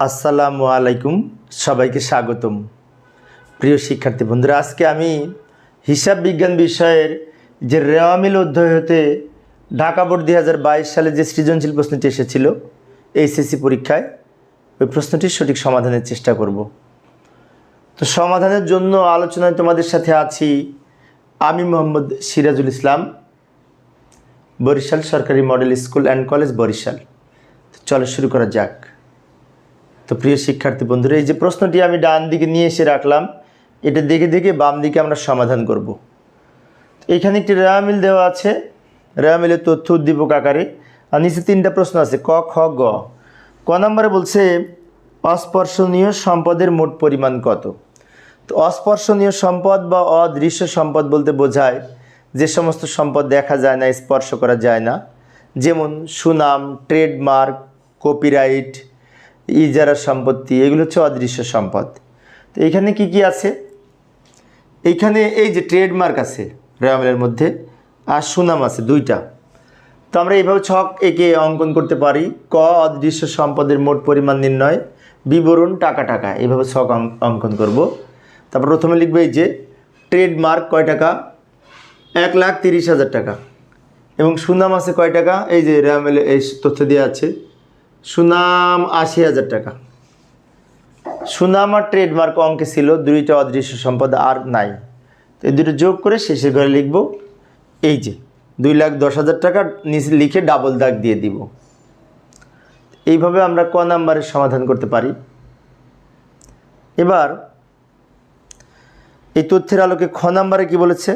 আসসালামু আলাইকুম, সবাইকে স্বাগতম। প্রিয় শিক্ষার্থী বন্ধুরা, আজকে আমি হিসাব বিজ্ঞান বিষয়ের যে রেওয়ামিল অধ্যায় হতে ঢাকা বোর্ড দুই হাজার বাইশ সালে যে সৃজনশীল প্রশ্নটি এসেছিল, এইচএসসি পরীক্ষায়, ওই প্রশ্নটির সঠিক সমাধানের চেষ্টা করব। তো সমাধানের জন্য আলোচনায় তোমাদের সাথে আছি আমি মোহাম্মদ সিরাজুল ইসলাম, বরিশাল সরকারি model school and college Barishal. চলো শুরু করা যাক। তো প্রিয় শিক্ষার্থী বন্ধুরা, এই যে প্রশ্নটি আমি ডান দিকে নিয়ে এসে রাখলাম, এটা দেখে দেখে বাম দিকে আমরা সমাধান করব। এখানে একটি রেয়ামিল দেওয়া আছে রেয়ামিলের তথ্য উদ্দীপক আকারে, আর নিচে তিনটা প্রশ্ন আছে, ক, খ, গ। ক নম্বরে বলছে, অস্পর্শনীয় সম্পদের মোট পরিমাণ কত? তো অস্পর্শনীয় সম্পদ বা অদৃশ্য সম্পদ বলতে বোঝায়, যে সমস্ত সম্পদ দেখা যায় না, স্পর্শ করা যায় না। যেমন সুনাম, ট্রেডমার্ক, কপিরাইট ইজারা সম্পত্তি, এগুলো হচ্ছে অদৃশ্য সম্পদ। তো এইখানে কি কি আছে? এইখানে এই যে ট্রেডমার্ক আছে রেয়ামেলের মধ্যে, আর সুনাম আছে দুইটা। তো আমরা এইভাবে ছক এঁকে অঙ্কন করতে পারি। ক, অদৃশ্য সম্পদের মোট পরিমাণ নির্ণয়, বিবরণ, টাকা টাকা। এইভাবে ছক অঙ্ক- অঙ্কন করব। তারপর প্রথমে লিখবে এই যে ট্রেডমার্ক কয় টাকা? এক লাখ তিরিশ হাজার টাকা। এবং সুনাম আছে কয় টাকা? এই যে রেয়ামেলে এই তথ্য দেওয়া আছে সুনাম আশি হাজার টাকা। সুনাম আর ট্রেডমার্ক অঙ্কে ছিল দুইটা অদৃশ্য সম্পদ আর নাই। তো এই দুটো যোগ করে শেষের ঘরে লিখব, এই যে, দুই লাখ দশ হাজার টাকা নিচে লিখে ডাবল দাগ দিয়ে দিব। এইভাবে আমরা ক নাম্বারের সমাধান করতে পারি। এবার, এই তথ্যের আলোকে খ নাম্বারে কি বলেছে?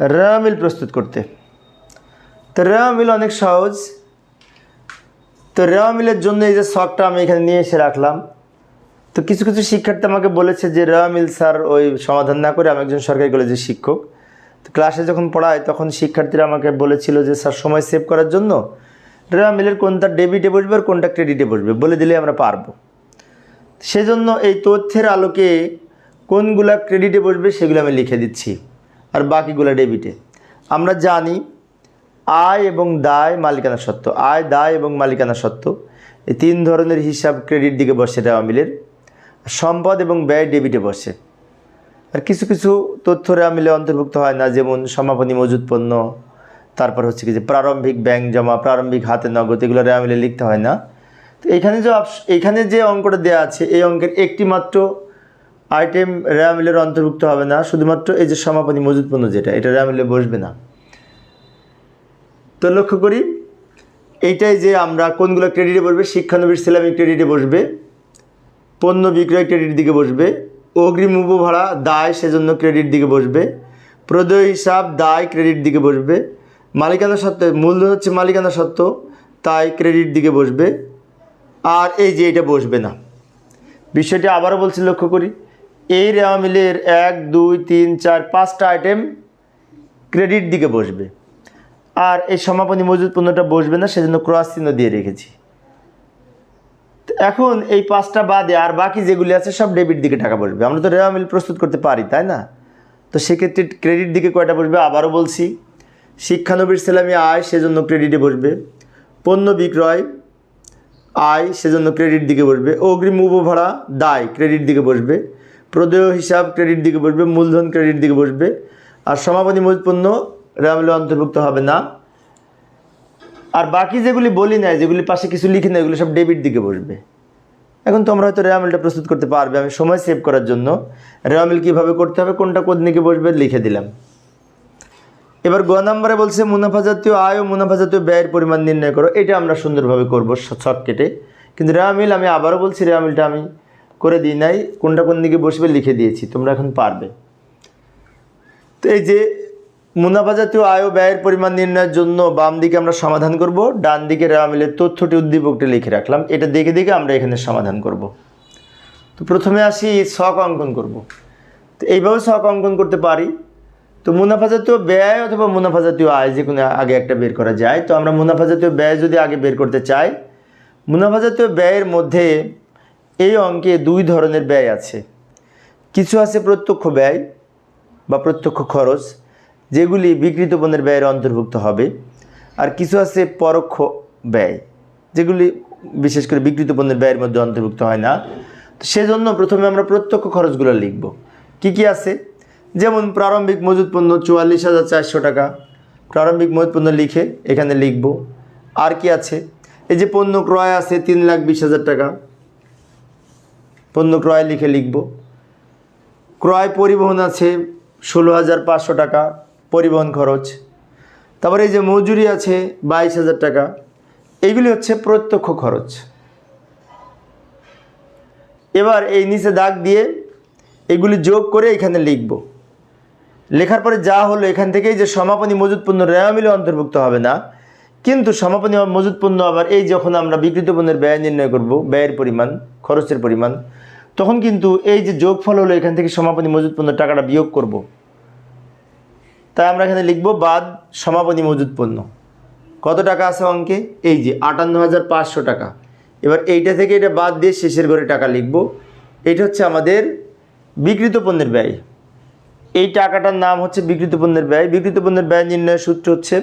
রামিল প্রস্তুত করতে। তো রামিল অনেক সহজ। তো রেওয়া মিলের জন্য এই যে শখটা আমি এখানে নিয়ে এসে রাখলাম। তো কিছু কিছু শিক্ষার্থী আমাকে বলেছে যে, রেওয়া মিল স্যার ওই সমাধান না করে আমি একজন সরকারি কলেজের শিক্ষক। তো ক্লাসে যখন পড়ায়, তখন শিক্ষার্থীরা আমাকে বলেছিল যে, স্যার, সময় সেভ করার জন্য রেওয়া মিলের কোনটা ডেবিটে বসবে আর কোনটা ক্রেডিটে বসবে, বলে দিলে আমরা পারব। সেজন্য এই তথ্যের আলোকে কোনগুলা ক্রেডিটে বসবে সেগুলো আমি লিখে দিচ্ছি, আর বাকিগুলো ডেবিটে আমরা জানি আয় এবং দায় মালিকানা সত্ত্ব। আয়, দায় এবং মালিকানা সত্ত্ব। এই তিন ধরনের হিসাব ক্রেডিট দিকে বসে রেওয়া মিলের সম্পদ এবং ব্যয় ডেবিটে বসে। আর কিছু কিছু তথ্য রেওয়া মিলে অন্তর্ভুক্ত হয় না, যেমন সমাপনী মজুত পণ্য, তারপর হচ্ছে কি যে প্রারম্ভিক ব্যাংক জমা, প্রারম্ভিক হাতে নগদ এগুলো রেওয়া মিলে লিখতে হয় না। তো এখানে যে এখানে যে অঙ্কটা দেওয়া আছে, এই অঙ্কের একটি মাত্র আইটেম রেওয়া মিলের অন্তর্ভুক্ত হবে না, শুধুমাত্র এই যে সমাপনী মজুত পণ্য যেটা এটা রেওয়া মিলে বসবে না। তো লক্ষ্য করি, এইটাই যে আমরা কোনগুলো ক্রেডিটে বসবে, শিক্ষানবিশ ইসলামিক ক্রেডিটে বসবে, পণ্য বিক্রয় ক্রেডিট দিকে বসবে, অগ্রিম উপভাড়া দায় সেজন্য ক্রেডিট দিকে বসবে, প্রদেয় হিসাব দায় ক্রেডিট দিকে বসবে, মালিকানা সত্ত্ব, মূলধন হচ্ছে মালিকানা সত্ত্ব, তাই ক্রেডিট দিকে বসবে, আর এই যে এটা বসবে না। বিষয়টি আবারও বলছি, লক্ষ্য করি, এই রেওয়া মিলের এক, দুই, তিন, চার, পাঁচটা আইটেম ক্রেডিট দিকে বসবে। আর এই সমাপনী মজুদ পণ্যটা বসবে না, সেজন্য ক্রস চিহ্ন দিয়ে রেখেছি। এখন এই পাঁচটা বাদে আর বাকি যেগুলি আছে, সব ডেবিট দিকে টাকা বসবে। আমরা তো রেওয়া মিল প্রস্তুত করতে পারি, তাই না? তো সেক্ষেত্রে ক্রেডিট দিকে কয়টা বসবে আবারও বলছি। শিক্ষানবির সেলামি আয়, সেজন্য ক্রেডিটে বসবে। পণ্য বিক্রয় আয়, সেজন্য ক্রেডিট দিকে বসবে। অগ্রিম উপভাড়া দায় ক্রেডিট দিকে বসবে। প্রদেয় হিসাব ক্রেডিট দিকে বসবে। মূলধন ক্রেডিট দিকে বসবে। আর সমাপনী মজুত পণ্য রেমলে অন্তর্ভুক্ত হবে না। আর বাকি যেগুলি বলি না যেগুলি পাশে কিছু লিখি না এগুলো সব ডেবিট দিকে বসবে। এখন তোমরা হয়তো রেয়ামিলটা প্রস্তুত করতে পারবে, আমি সময় সেভ করার জন্য। রেয়ামিল কীভাবে করতে হবে, কোনটা কোন দিকে বসবে, লিখে দিলাম। এবার গ নম্বরে বলছে, মুনাফা জাতীয় আয় ও মুনাফা জাতীয় ব্যয়ের পরিমাণ নির্ণয় করো। এটা আমরা সুন্দরভাবে করব ছক কেটে কিন্তু রেয়ামিল আমি আবারও বলছি রেয়ামিলটা আমি করে দিই নাই। কোনটা কোন দিকে বসবে, লিখে দিয়েছি। তোমরা এখন পারবে। তো এই যে মুনাফা জাতীয় আয় ও ব্যয়ের পরিমাণ নির্ণয়ের জন্য বাম দিকে আমরা সমাধান করব ডান দিকে রেওয়ামিলের তথ্যটি উদ্দীপকটি লিখে রাখলাম। এটা দেখে দেখে আমরা এখানে সমাধান করব। তো প্রথমে আসি শখ অঙ্কন করব। তো এইভাবে শখ অঙ্কন করতে পারি। তো মুনাফা জাতীয় ব্যয় অথবা মুনাফা জাতীয় আয় যে কোনো আগে একটা বের করা যায়। তো আমরা মুনাফা জাতীয় ব্যয় যদি আগে বের করতে চাই, মুনাফা জাতীয় ব্যয়ের মধ্যে এই অঙ্কে দুই ধরনের ব্যয় আছে। কিছু আছে প্রত্যক্ষ ব্যয় বা প্রত্যক্ষ খরচ। যেগুলি বিকৃত পণ্যের ব্যয়ের অন্তর্ভুক্ত হবে, আর কিছু আছে পরোক্ষ ব্যয়, যেগুলি বিশেষ করে বিক্রিত পণ্যের ব্যয়ের মধ্যে অন্তর্ভুক্ত হয় না। তো সেজন্য প্রথমে আমরা প্রত্যক্ষ খরচগুলো লিখব। কি কি আছে? যেমন প্রারম্ভিক মজুত পণ্য চুয়াল্লিশ হাজার চারশো টাকা। প্রারম্ভিক মজুত পণ্য লিখে এখানে লিখব। আর কি আছে? এই যে পণ্য ক্রয় আছে তিন লাখ বিশ হাজার টাকা। পণ্য ক্রয় লিখে লিখব। ক্রয় পরিবহন আছে ষোলো হাজার পাঁচশো টাকা। পরিবহন খরচ। তারপরে এই যে মজুরি আছে বাইশ হাজার টাকা এইগুলি হচ্ছে প্রত্যক্ষ খরচ। এবার এই নিচে দাগ দিয়ে এগুলি যোগ করে এখানে লিখব। লেখার পরে যা হলো, এখান থেকেই যে সমাপনী মজুত পণ্য রেওয়া মিলে অন্তর্ভুক্ত হবে না। কিন্তু সমাপনী মজুত পণ্য আবার এই যখন আমরা বিকৃত পণ্যের ব্যয় নির্ণয় করব, ব্যয়ের পরিমাণ, খরচের পরিমাণ, তখন কিন্তু এই যে যোগফল হলো, এখান থেকে সমাপনী মজুত পণ্য টাকাটা বিয়োগ করব। তাই আমরা এখানে লিখব বাদ সমাপনী মজুত পণ্য। কত টাকা আছে অঙ্কে? এই যে আটান্ন হাজার পাঁচশো টাকা। এবার এইটা থেকে এটা বাদ দিয়ে শেষের ঘরে টাকা লিখব। এইটা হচ্ছে আমাদের বিকৃত পণ্যের ব্যয়। এই টাকাটার নাম হচ্ছে বিকৃত পণ্যের ব্যয়। বিকৃত পণ্যের ব্যয় নির্ণয়ের সূত্র হচ্ছে,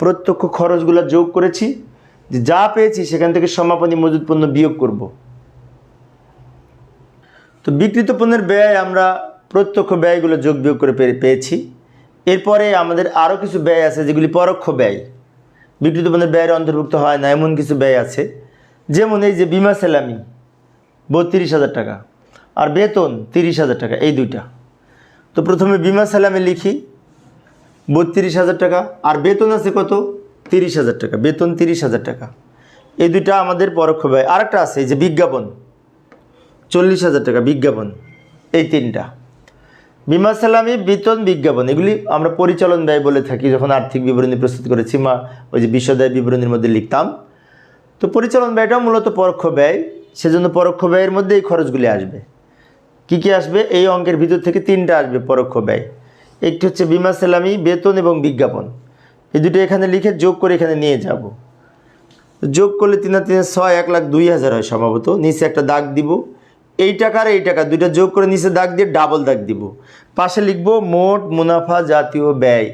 প্রত্যক্ষ খরচগুলো যোগ করেছি। যে যা পেয়েছি, সেখান থেকে সমাপনী মজুত পণ্য বিয়োগ করব। তো বিকৃত পণ্যের ব্যয় আমরা প্রত্যক্ষ ব্যয়গুলো যোগ বিয়োগ করে পেয়েছি। এরপরে আমাদের আরও কিছু ব্যয় আছে যেগুলি পরোক্ষ ব্যয়। বিকৃত পণ্যের ব্যয়ের অন্তর্ভুক্ত হয় না, এমন কিছু ব্যয় আছে। যেমন এই যে বিমা সেলামি বত্রিশ হাজার টাকা। আর বেতন তিরিশ হাজার টাকা, এই দুইটা। তো প্রথমে বিমা সালামে লিখি, বত্রিশ হাজার টাকা। আর বেতন আছে কত? তিরিশ হাজার টাকা, বেতন তিরিশ হাজার টাকা। এই দুইটা আমাদের পরোক্ষ ব্যয়। আরেকটা আছে, এই যে বিজ্ঞাপন, চল্লিশ হাজার টাকা বিজ্ঞাপন। এই তিনটা। বিমা সালামি, বেতন বিজ্ঞাপন, এগুলি আমরা পরিচালন ব্যয় বলে থাকি, যখন আর্থিক বিবরণী প্রস্তুত করেছি মা ওই যে বিশ্বদায় বিবরণীর মধ্যে লিখতাম। তো পরিচালন ব্যয়টা মূলত পরোক্ষ ব্যয়, সেজন্য পরোক্ষ ব্যয়ের মধ্যে এই খরচগুলি আসবে। কি কি আসবে? এই অঙ্কের ভিতর থেকে তিনটা আসবে পরোক্ষ ব্যয়। একটি হচ্ছে বিমা সেলামি, বেতন এবং বিজ্ঞাপন। এই দুটো এখানে লিখে যোগ করে এখানে নিয়ে যাব। যোগ করলে তিন তিনে ছয়, এক লাখ দুই হাজার হয় সম্ভবত। নিচে একটা দাগ দিব। এই টাকা আর এই টাকা, দুইটা যোগ করে নিচে দাগ দিয়ে ডাবল দাগ দিব। পাশে লিখব, মোট মুনাফা জাতীয় ব্যয়।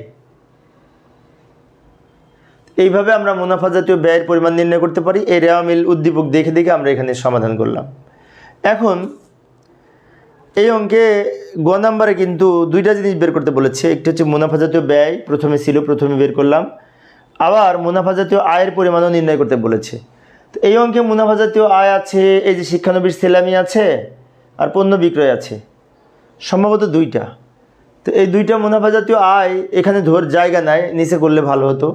এইভাবে আমরা মুনাফা জাতীয় ব্যয়ের পরিমাণ নির্ণয় করতে পারি। এই রেওয়া মিল উদ্দীপক দেখে দেখে আমরা এখানে সমাধান করলাম। এখন, এই অঙ্কে গ নাম্বারে কিন্তু দুইটা জিনিস বের করতে বলেছে। একটি হচ্ছে মুনাফা জাতীয় ব্যয়, প্রথমে ছিল, প্রথমে বের করলাম। আবার মুনাফা জাতীয় আয়ের পরিমাণও নির্ণয় করতে বলেছে। এই অঙ্কে মুনাফা জাতীয় আয় আছে, এই যে শিক্ষানবিশ সেলামি আছে আর পণ্য বিক্রয় আছে, সম্ভবত দুইটা। তো এই দুইটা মুনাফা জাতীয় আয় এখানে ধর জায়গা নাই, নিচে করলে ভালো হতো।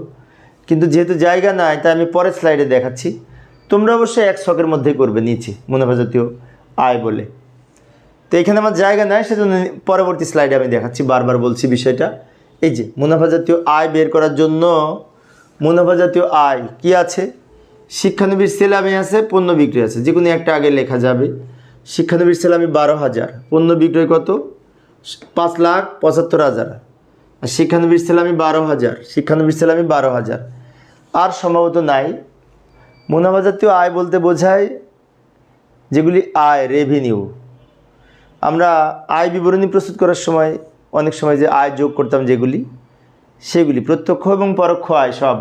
কিন্তু যেহেতু জায়গা নাই, তাই আমি পরের স্লাইডে দেখাচ্ছি। তোমরা অবশ্যই এক শখের মধ্যেই করবে নিচে মুনাফা জাতীয় আয় বলে। তো এখানে আমার জায়গা নাই, সেজন্য পরবর্তী স্লাইডে আমি দেখাচ্ছি, বারবার বলছি বিষয়টা। এই যে মুনাফা জাতীয় আয় বের করার জন্য মুনাফা জাতীয় আয় কি আছে? শিক্ষানবীর সেলামি আছে, পণ্য বিক্রয় আছে। যে কোনো একটা আগে লেখা যাবে। শিক্ষানবীর সেলামি বারো হাজার। পণ্য বিক্রয় কত? পাঁচ লাখ পঁচাত্তর হাজার। আর শিক্ষানবীর সেলামি বারো হাজার। শিক্ষানবীর সেলামি বারো হাজার। আর সম্ভবত নাই। মুনাফা জাতীয় আয় বলতে বোঝায় যেগুলি আয় রেভিনিউ আমরা আয় বিবরণী প্রস্তুত করার সময়, অনেক সময় যে আয় যোগ করতাম যেগুলি, সেগুলি প্রত্যক্ষ এবং পরোক্ষ আয় সব।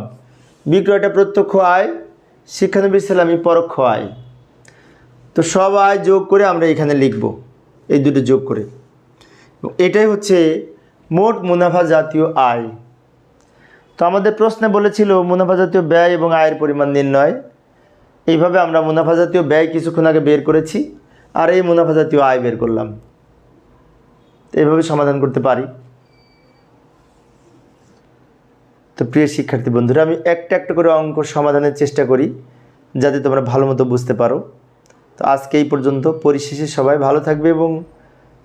বিক্রয়টা প্রত্যক্ষ আয় শিক্ষানবী ইসলামী পরোক্ষ আয়। তো সব আয় যোগ করে আমরা এখানে লিখব, এই দুটো যোগ করে। এটাই হচ্ছে মোট মুনাফা জাতীয় আয়। তো আমাদের প্রশ্নে বলেছিল, মুনাফা জাতীয় ব্যয় এবং আয়ের পরিমাণ নির্ণয়। এইভাবে আমরা মুনাফা জাতীয় ব্যয় কিছুক্ষণ আগে বের করেছি, আর এই মুনাফা জাতীয় আয় বের করলাম। এইভাবে সমাধান করতে পারি। তো প্রিয় শিক্ষার্থী বন্ধুরা, আমি একটা একটা করে অঙ্ক সমাধানের চেষ্টা করি যাতে তোমরা ভালো মতো বুঝতে পারো। তো আজকে এই পর্যন্ত পরিশেষে সবাই ভালো থাকবে এবং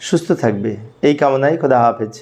সুস্থ থাকবে। এই কামনায় খোদা হাফেজ।